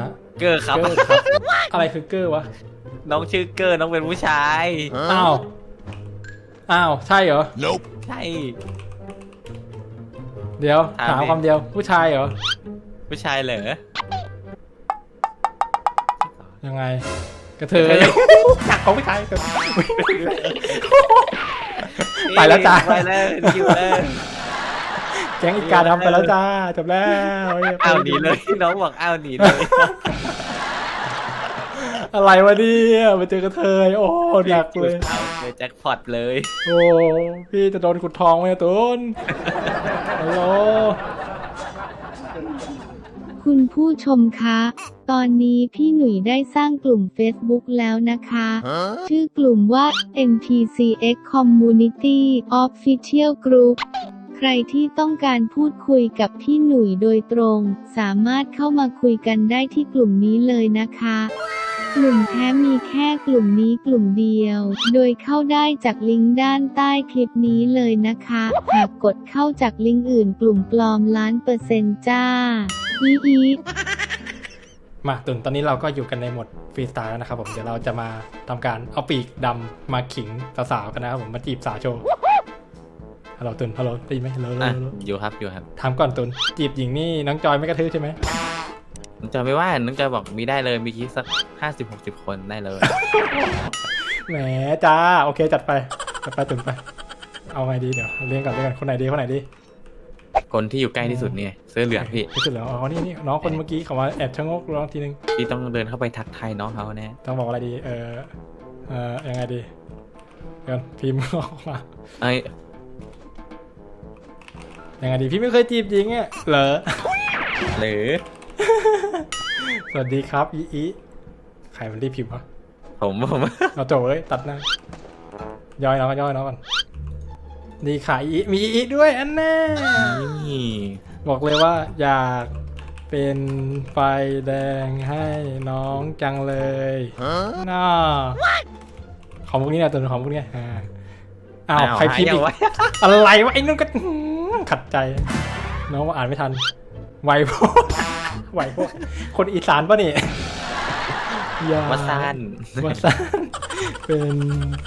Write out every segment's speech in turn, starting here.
ฮะเกอร์ครับ เกอร์ครับ อะไรคือเกอร์วะ น้องชื่อเกอร์น้องเป็นผู้ชาย อ้าว อ้าว ใช่เหรอ Nope. ใช่ เดี๋ยว ถามถามดิคำเดียว ผู้ชายเหรอ ผู้ชายเหรอยังไง กระเทยกระเทยจักของผู้ชายกระเทย ไปแล้วจ้าไปแล้วอยู่แล้ว แก๊งอีกาดำไปแล้วจ้าจบแล้วอ้าวหนีเลยน้องบอกอ้าวหนีเลยอะไรวะเนี่ยมาเจอกระเทยโอ้หนักเลยเอาเลยแจ็คพอตเลย โอ้พี่จะโดนขุดทองไหมอะตุนฮัลโหลคุณผู้ชมคะ ตอนนี้พี่หนุ่ยได้สร้างกลุ่ม Facebook แล้วนะคะ Huh? ชื่อกลุ่มว่า NPCX Community Official Group ใครที่ต้องการพูดคุยกับพี่หนุ่ยโดยตรง สามารถเข้ามาคุยกันได้ที่กลุ่มนี้เลยนะคะกลุ่มแท้มีแค่กลุ่มนี้กลุ่มเดียว โดยเข้าได้จากลิงก์ด้านใต้คลิปนี้เลยนะคะ หากกดเข้าจากลิงก์อื่นกลุ่มปลอมล้านเปอร์เซ็นต์จ้า อีอีมาตุนตอนนี้เราก็อยู่กันในโหมดฟรีสไตล์แล้วนะครับผม เดี๋ยวเราจะมาทำการเอาปีกดำมาขิงสาวๆกันนะครับผม มาจีบสาวโชว์ ฮัลโหลตุนฮัลโหลได้ยินไหมฮัลโหลฮัลโหลอะฮัลโหลอยู่ครับอยู่ครับถามก่อนตุนจีบหญิงนี่น้องจอยไม่กระทืบใช่ไหมน้องจอยไม่ว่าน้องจอยบอกมีได้เลยมีคิดสักห้าสิบหกสิบคนได้เลยแหมจ้าโอเคจัดไปจัดไปตุนไป เอาไงดีเดี๋ยวเรียงก่อนเรียงก่อนคนไหนดีคนไหนดีคนที่อยู่ใกล้ที่สุดเนี่ยเสื้อเหลืองพี่ที่สุดแล้วอ๋อนี่นี่น้องคนเมื่อกี้เขามาแอบชะโงกร้องทีนึงพี่ต้องเดินเข้าไปทักทายน้องเขาแน่ต้องบอกอะไรดีเออเออยังไงดีเดี๋ยวพิมพ์ออกมาเอ้ ยยังไงดีพี่ไม่เคยจีบหญิงอะเหรอ หรือสวัสดีครับอีอีใครมันรีบพิมพ์วะผมผม เอาโจเอ้ยตัดหน้าย่อยน้องก่อนย่อยน้องก่อนดีค่ะอีอีมีอีอีด้วยอันแน่นี่บอกเลยว่าอยากเป็นไฟแดงให้น้องจังเลย Huh? น่าของพวกนี้นะตัวของพวกนี้อ่าอ้าวใครพิมพ์อีกหายอะไรวะไอ้นุ่นก็อื้อหือ ขัดใจ น้องว่าอ่านไม่ทัน ไวพวกไวพวกคนอีสานปะนี่อยากวัดซ่านวัดซ่านเป็น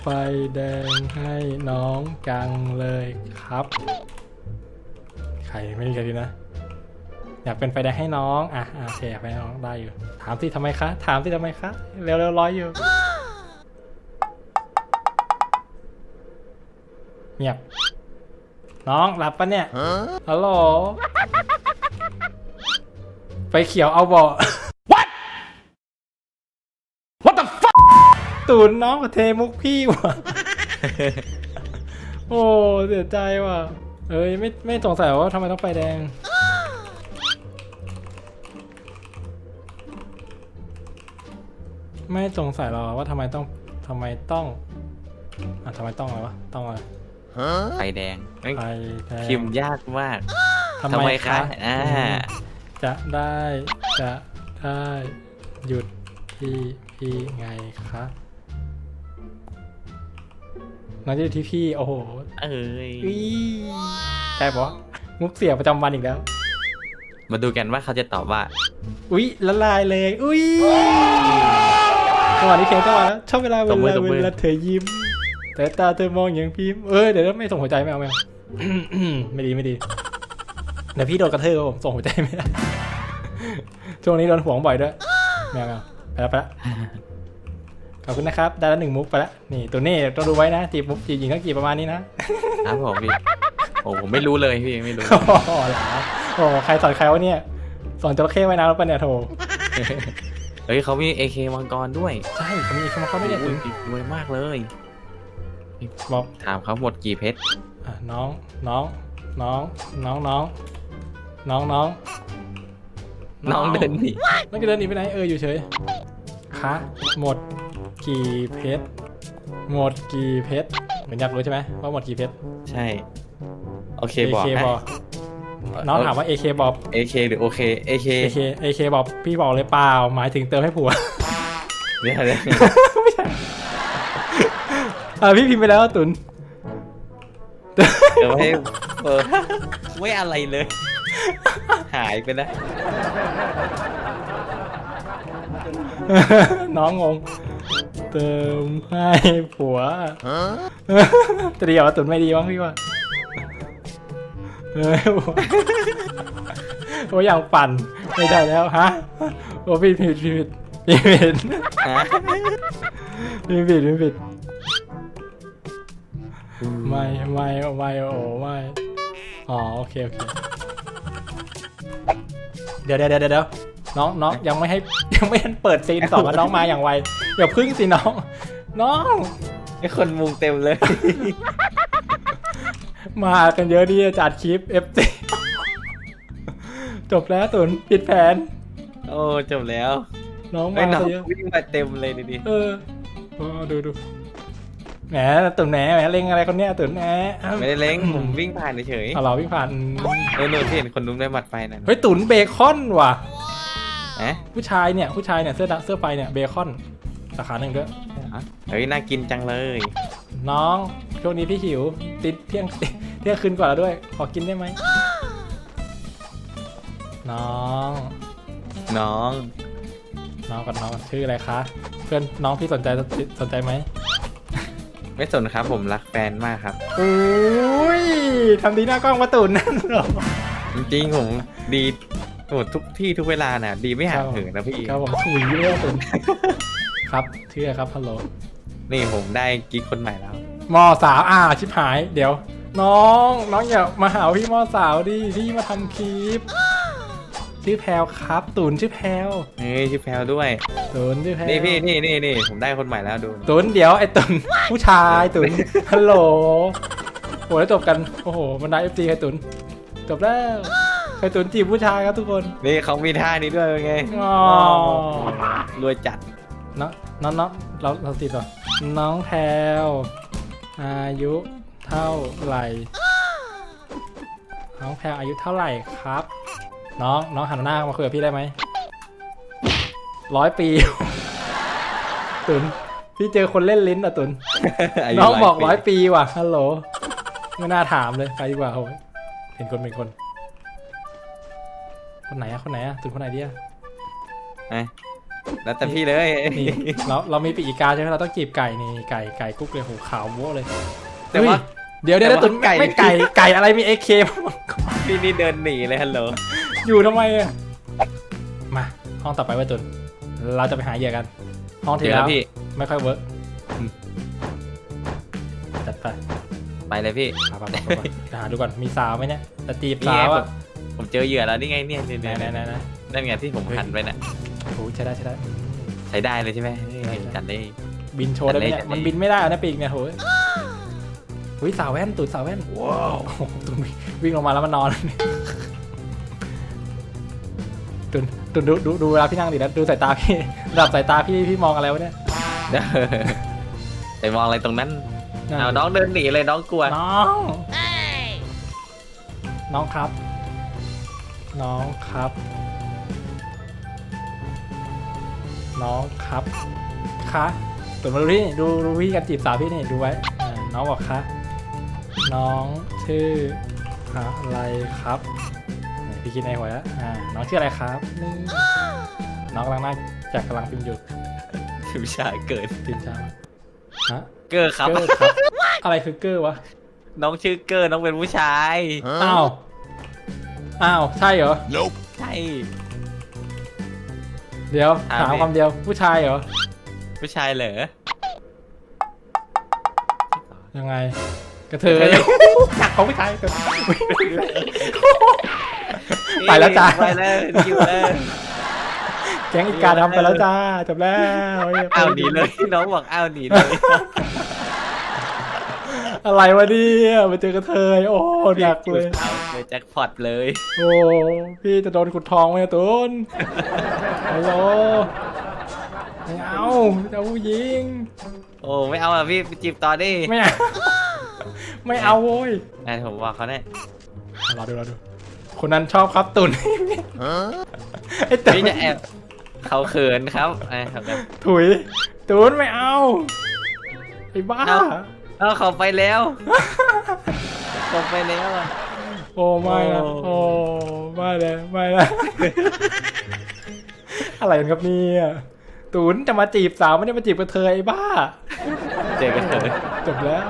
ไฟแดงให้น้องจังเลยครับ ใครไม่มีใครดีนะ อยากเป็นไฟแดงให้น้องอะอะโอเคอยากเป็นให้น้องได้อยู่ ถามที่ทำไมคะ ถามที่ทำไมคะ เร็วๆร้อยอยู่เงียบ น้องหลับปะเนี่ย Huh? ฮัลโหลไฟเขียวเอาเบาะ What What the fuck ตูนน้องกับเทมุกพี่ว่ะ โอ้เสียใจว่ะ เอ้ยไม่ไม่สงสัยว่าทำไมต้องไฟแดง ไม่สงสัยหรอว่าทำไมต้องทำไมต้องอะทำไมต้องอะไรวะ ต้องอะไร Huh? ไฟแดงเอ้ยไฟแดงพิมพ์ยากมากทำทำไมไมคะคะอ่าจะได้จะได้หยุดที่พี่ไงคะน้องจะหยุดที่พี่โอ้โหเอ้ยอุ๊ยใช่ปะมุกเสียประจำวันอีกแล้ว มาดูกันว่าเขาจะตอบว่า อุ๊ยละลายเลย อุ๊ยจังหวะนี้เพลงจังหวะแล้วชอบเวลาเวตบมือลาตบมือ เวลาเธอยิ้ม แต่ตาเธอมองอย่างพิมพ์เออเดี๋ยวไม่ส่งหัวใจไม่เอาไม่เอาไม่ดีไม่ดีเดี๋ยวพี่โดนกระเทือผมส่งหัวใจไม่ได้ช่วงนี้โดนห่วงบ่อยด้วยไม่เอาไม่เอาไปแล้วไปแล้วขอบคุณนะครับ ได้แล้วหนึ่งมุกไปแล้วนี่ตัวนี้ต้องดูไว้นะจีบมุกจีบหญิงต้องจีบประมาณนี้นะครับผมพี่โอ้ผมไม่รู้เลยพี่ไม่รู้โอ้โหเหรอโอ้โหใครสอนใครวะเนี่ยสอนจระเข้ไว้น้ำแล้วปะเนี่ยโถเฮ้ยเขามี AK มังกรด้วย ใช่เขามีเขามาเขาไม่ได้อุ้ถึยงรวยมากเลย บอกถามเขาหมดกี่เพชรอะน้องน้องน้องน้องน้องน้องน้องน้องเดินหนีน้องจะเดินหนีไปไหนเอออยู่เฉยคะหมดกี่เพชรหมดกี่เพชรเหมือนอยากรู้ใช่ไหมว่าหมดกี่เพชรใช่โอเคบอก AK นะบอกน้องถามว่า AK บอก AK หรือโอเค AK AK AK บอกพี่บอกเลยเปล่า หมายถึงเติมให้ผัวเนี่ยเลย อ่าพี่พิมพ์ไปแล้วตุนเดี๋ยวให้เออไม่อะไรเลย หายไปแล้วน้องงง เติมให้ผัวจะดีเหรอตุนไม่ดีบ้างพี่ว่าเฮ้ยผัวโอ้ยอย่างปั่นไม่ได้แล้วฮะโอ้ผิดผิดผิดผิดผิดฮะผิดผิดผิดผิด ไม่ไม่ไม่โอ้ไม่อ๋อโอเคโอเคเดี๋ยวเดี๋ยวเดี๋ยวเดี๋ยวน้องน้องยังไม่ให้ยังไม่ทันเปิดซีนสองอะน้องมาอย่างไวอย่าพึ่งสิน้อง น้องไอคนมุงเต็มเลย มากันเยอะดีจัดคลิป FT จบแล้วตุนปิดแผน โอ้จบแล้ว น้องไอ้มาน้องซะเยอะวิ่งมาเต็มเลยดิดิเออเออดูดู แหมตุนแหนแหมเล็งอะไรคนเนี้ยตุนแหนไม่ได้เล้งผมวิ่งผ่านเฉยเอาเราวิ่งผ่านๆเออหนูที่เห็นคนนุ้มได้หมัดไฟนั่นเฮ้ยตุนเบคอนว่ะฮะผู้ชายเนี่ยผู้ชายเนี่ยเสื้อดำเสื้อไฟเนี่ยเบคอนสาขาหนึ่งด้วยเฮ้ยน่ากินจังเลยน้องช่วงนี้พี่หิว ติดเที่ยง เที่ยงคืนกว่าแล้วด้วย ขอกินได้ไหมน้อง น้องน้องกับน้องชื่ออะไรคะ เพื่อนน้องพี่สนใจสนใจไหม ไม่สนครับผมรักแฟนมากครับ อุ้ยทำดีหน้ากล้องมาตุนนั่นเหรอจริงๆผมดีหมดทุกที่ทุกเวลาน่ะ ดีไม่ห่างครับเหินนะพี่ครับผมถุยเลยว่าตุนครับชื่ออะไรครับฮัลโหลนี่ผมได้กิ๊กคนใหม่แล้วมอสาวอ่าชิบหาย เดี๋ยว น้อง น้องอย่ามาหาพี่มอสาวดิพี่มาทำคลิป ชื่อแพลวครับ ตุนชื่อแพลวเฮ้ยชื่อแพลวด้วย ตุนชื่อแพลวนี่พี่นี่นี่นี่ผมได้คนใหม่แล้วดู ตุนเดี๋ยวไอ้ตุนผู้ชายตุนฮัลโหลโอ้แล้วจบกันโอ้โหมันได้เอฟซีใครตุนจบแล้วใครตุนจีบผู้ชายครับทุกคน นี่เขามีท่านี้ด้วยเป็นไงอ๋อรวยจัดน้องน้องน้องเราเราติดก่อนน้องแพลวอายุเท่าไหร่น้องแพลวอายุเท่าไหร่ครับ น้องน้องหันหน้ามาคุยกับพี่ได้ไหมร้อยปี ตุนพี่เจอคนเล่นลิ้นอะตุนายุน้องบอกหลาร้อยยปีว่ะฮัลโหลไม่น่าถามเลยไปดีกว่าโอ้ยเห็นคนเป็นคน คนไหนอะคนไหนอะตุนคนไหนดีอะเอ้ยแล้วแต่พี่เลยนี่เราเรามีปีกอีกาใช่ไหมเราต้องจีบไก่นี่ไก่ไก่กุ๊กเลยโหขาวโว้เลย แต่ว่าเฮ้ยเดี๋ยวเดี๋ยวแต่ว่าตุนไก่ไม่ไก่ไก่อะไรมีเอเคพี่นี่เดินหนีเลยฮัลโหล อยู่ทำไมอะมาห้องต่อไปไว้ตุนเราจะไปหาเหยื่อกัน ห้องที่เดี๋ยวแล้นะวพี่ ไม่ค่อยเวิร์กอืม จัดไปไปเลยพี่พาไปไปไปจะหาดูก่อนมีสาวไหมเนี่ยจะจีบนี่สาไงวผอะมผมเจอเหยื่อแล้วนี่ไงเนี่ยเนี่ยไหนเนี่ยไหนไหนไหนนั่นไงที่ผมเฮ้ยหันไปน่ะโอ้โหใช้ได้ใช้ได้อืมใช้ได้เลยใช่ไหมนี่ไงใช่ใช่จัดเลยบินโชว์ได้ไหมเนี่ยจัดเลยมันบินไม่ได้อะนะปีกเนี่ยโหยอุ้ยสาวแว่นตูดสาวแว่นว้าวตูนวิ่งลงมาแล้วมันนอน ตุนตุนดูดูดูเวลาพี่นั่งดิแล้วดูสายตาพี่ระดับสายตาพี่พี่มองอะไรวะเนี่ยไปมองอะไรตรงนั้นเอาน้องเดินหนีเลยน้องกลัวน้อง น้องครับ น้องครับ น้องครับคะตุนมาดูที่ดูดูวิธีการจีบสาวพี่นี่ดูไว้อ่าน้องบอกคะน้องชื่ออะไรครับนี่ พี่คิดในหัวแล้วอ่าน้องชื่ออะไรครับนี่น้องกำลังน่าจะกำลังพิมพ์อยู่ผู้ชายเกิดพิมพ์ช้าฮะเกอร์ครับ เกอร์ครับ อะไรคือเกอร์วะน้องชื่อเกอร์น้องเป็นผู้ชายอ้าวอ้าวใช่เหรอใช่ เดี๋ยวอ่าถามพี่คำเดียวผู้ชายเหรอผู้ชายเหรอยังไง กระเทยจักเขาผู้ชายกระเทย ไปแล้วจ้าไปแล้วคิวแล้วแก๊งอีกาทำไปแล้วจ้าจบแล้วอ้าวหนีเลยน้องบอกอ้าวหนีเลยอะไรวะเนี่ยมาเจอกระเทยโอ้หนักเลยเอาเลยแจ็คพอตเลย โอ้พี่จะโดนขุดทองไหมอะตุนฮัลโหลไม่เอาจะเอาผู้หญิงโอ้ไม่เอาอะพี่ไปจีบต่อดิไม่เอาไม่เอาโว้ยไอ้ผมบอกเขาแน่รอดูรอดู คนนั้นชอบครับตุนไอ้ตุนพี่จะแอบเขาเขินครับไอ้ครับแบบถุยตุนไม่เอาไอ้บ้าเอาเอาเขาไปแล้วเขาไปแล้วอะโอ้ไม่นะโอ้โอ้ไม่เลยไม่นะอะไรกันครับเนี่ยตูนจะมาจีบสาวไม่ได้มาจีบกระเทยไอ้บ้าเจอกันเถอะจบแล้ว